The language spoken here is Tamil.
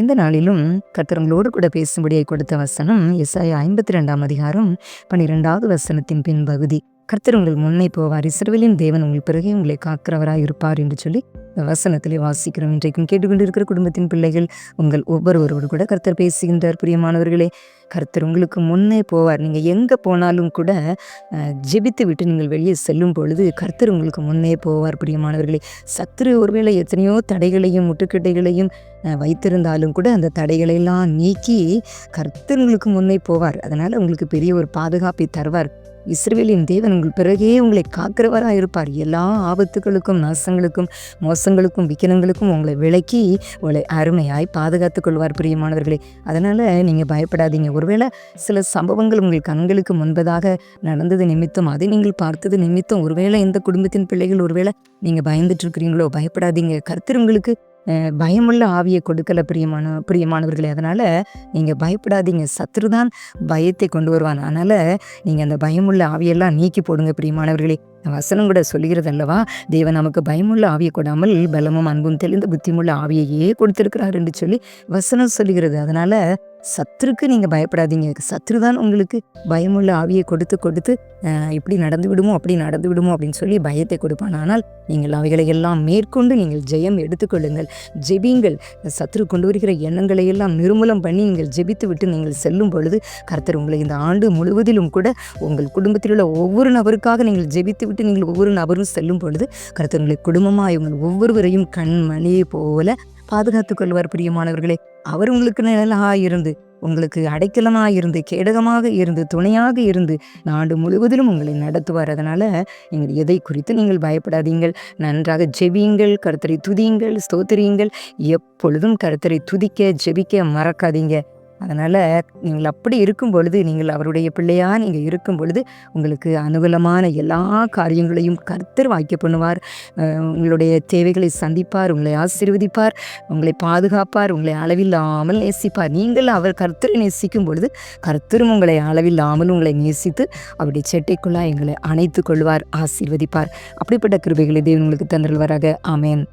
இந்த நாளிலும் கத்திரங்களோடு கூட பேசும்படியாய் கொடுத்த வசனம் எஸ்ஐ ஐம்பத்தி ரெண்டாம் அதிகாரம் பன்னிரெண்டாவது வசனத்தின் பின்பகுதி. கர்த்தர் உங்கள் முன்னே போவார். இஸ்ரவேலின் தேவன் உங்கள் பிறகே உங்களை காக்கிறவராய் இருப்பார் என்று சொல்லி வசனத்திலே வாசிக்கிறோம். இன்றைக்கும் கேட்டுக்கொண்டிருக்கிற குடும்பத்தின் பிள்ளைகள் உங்கள் ஒவ்வொருவரோடு கூட கர்த்தர் பேசுகின்றார். பிரியமானவர்களே கர்த்தர் உங்களுக்கு முன்னே போவார். நீங்கள் எங்கே போனாலும் கூட ஜெபித்து விட்டு நீங்கள் வெளியே செல்லும் பொழுது கர்த்தர் உங்களுக்கு முன்னே போவார். பிரியமானவர்களே சத்துரு ஒருவேளை எத்தனையோ தடைகளையும் முட்டுக்கட்டைகளையும் வைத்திருந்தாலும் கூட அந்த தடைகளையெல்லாம் நீக்கி கர்த்தர் உங்களுக்கு முன்னே போவார். அதனால் உங்களுக்கு பெரிய ஒரு பாதுகாப்பை தருவார். இஸ்ரேலின் தேவன் உங்கள் பிறகே உங்களை காக்கிறவராக இருப்பார். எல்லா ஆபத்துகளுக்கும் நாசங்களுக்கும் மோசங்களுக்கும் விக்கிரங்களுக்கும் உங்களை விளக்கி உங்களை அருமையாய் பாதுகாத்து கொள்வார் பிரியமானவர்களே. அதனால் நீங்கள் பயப்படாதீங்க. ஒருவேளை சில சம்பவங்கள் உங்கள் கண்களுக்கு முன்பதாக நடந்தது நிமித்தம் அதை நீங்கள் பார்த்தது நிமித்தம் ஒருவேளை இந்த குடும்பத்தின் பிள்ளைகள் ஒருவேளை நீங்கள் பயந்துட்டு இருக்கிறீங்களோ பயப்படாதீங்க. கருத்து உங்களுக்கு பயமுள்ள ஆவியை கொடுக்கல பிரியமான பிரியமானவர்களே. அதனால் நீங்கள் பயப்படாதீங்க. சத்ரு தான் பயத்தை கொண்டு வருவான். அதனால் நீங்கள் அந்த பயமுள்ள ஆவியெல்லாம் நீக்கி போடுங்க பிரியமானவர்களே. வசனம் கூட சொல்லுகிறது அல்லவா? தேவன் நமக்கு பயமுள்ள ஆவியை கொடாமல் பலமும் அன்பும் தெளிந்த புத்திமுள்ள ஆவியையே கொடுத்துருக்கிறார் என்று சொல்லி வசனம் சொல்லுகிறது. அதனால் சத்துருக்கு நீங்கள் பயப்படாதீங்க. சத்ரு தான் உங்களுக்கு பயமுள்ள ஆவியை கொடுத்து கொடுத்து இப்படி நடந்து விடுமோ அப்படி நடந்து விடுமோ அப்படின்னு சொல்லி பயத்தை கொடுப்பான். ஆனால் நீங்கள் அவைகளை எல்லாம் மேற்கொண்டு நீங்கள் ஜெயம் எடுத்துக்கொள்ளுங்கள் ஜெபிங்கள் சத்ரு கொண்டு வருகிற எண்ணங்களை எல்லாம் நிர்மூலம் பண்ணி நீங்கள் ஜெபித்து விட்டு நீங்கள் செல்லும் பொழுது கர்த்தர் உங்களை இந்த ஆண்டு முழுவதிலும் கூட உங்கள் குடும்பத்தில் உள்ள ஒவ்வொரு நபருக்காக நீங்கள் ஜெபித்து விட்டு நீங்கள் ஒவ்வொரு நபரும் செல்லும் பொழுது கர்த்தர் உங்களை குடும்பமாக இவங்க ஒவ்வொருவரையும் கண்மணியை போல பாதுகாத்துக் கொள்வார் பிரியமானவர்களே. அவர் உங்களுக்கு நிழலாக இருந்து உங்களுக்கு அடைக்கலமாக இருந்து கேடகமாக இருந்து துணையாக இருந்து நாடு முழுவதிலும் உங்களை நடத்துவார். அதனால் நீங்கள் எதை குறித்து நீங்கள் பயப்படாதீங்கள். நன்றாக ஜெபியுங்கள் கருத்தரை துதியுங்கள் ஸ்தோத்திரியுங்கள். எப்பொழுதும் கருத்தரை துதிக்க ஜெபிக்க மறக்காதீங்க. அதனால் நீங்கள் அப்படி இருக்கும் பொழுது நீங்கள் அவருடைய பிள்ளையாக நீங்கள் இருக்கும் பொழுது உங்களுக்கு அனுகூலமான எல்லா காரியங்களையும் கர்த்தர் வாய்க்க பண்ணுவார். உங்களுடைய தேவைகளை சந்திப்பார் உங்களை ஆசீர்வதிப்பார் உங்களை பாதுகாப்பார் உங்களை அளவில்லாமல் நேசிப்பார். நீங்கள் அவர் கர்த்தரை நேசிக்கும் பொழுது கர்த்தரும் உங்களை அளவில்லாமல் உங்களை நேசித்து அவருடைய செட்டைக்குள்ளாக எங்களை அணைத்து கொள்வார் ஆசீர்வதிப்பார். அப்படிப்பட்ட கிருபைகளை தேவன் உங்களுக்கு தந்தல்வராக ஆமேன்.